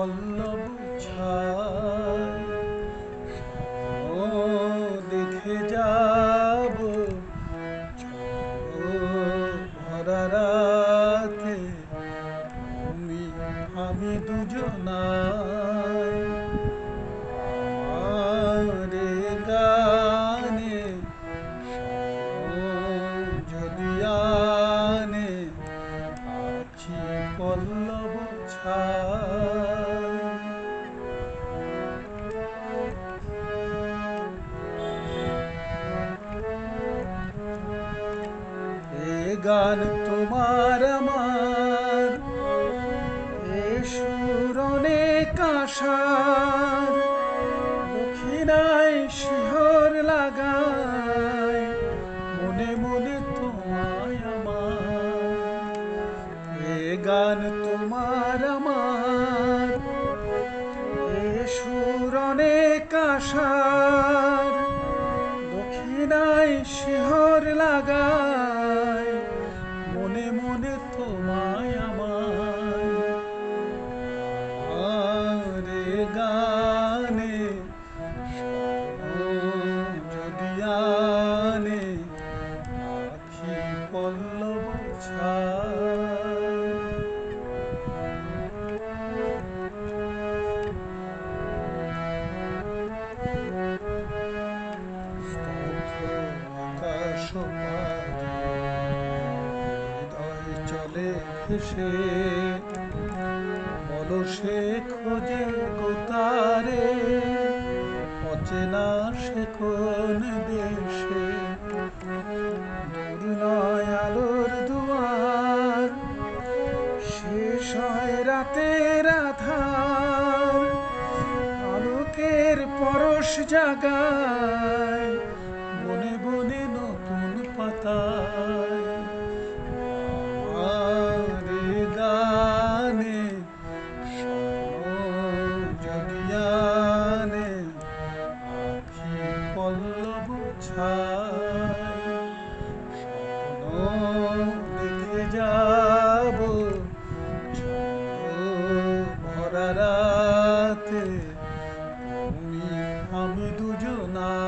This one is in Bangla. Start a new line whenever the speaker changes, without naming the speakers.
পল্লব ও দেখে যাব ভরা রাতে। তুমি আমি দুজনা পল্লব ছায় গান তোমার আমার। এ সুর অনেক আশার দক্ষিণায় শিহর লাগায়, মনে মনে তোমায় আমার। এ গান তোমার আমার। এ সুর অনেক আশার দক্ষিণায় শিহর লাগায় মনে তোমায় আমার। গানে যদি আনে আখি পল্লব স্তব্ধ আকাশ ভেসে বলসে খোঁজে গোতারে অচেনা সে কোন দেশে? নয় আলোর দুয়ার, শেষ হয় রাতের আধার। আলোকের পরশ জাগায় ভরা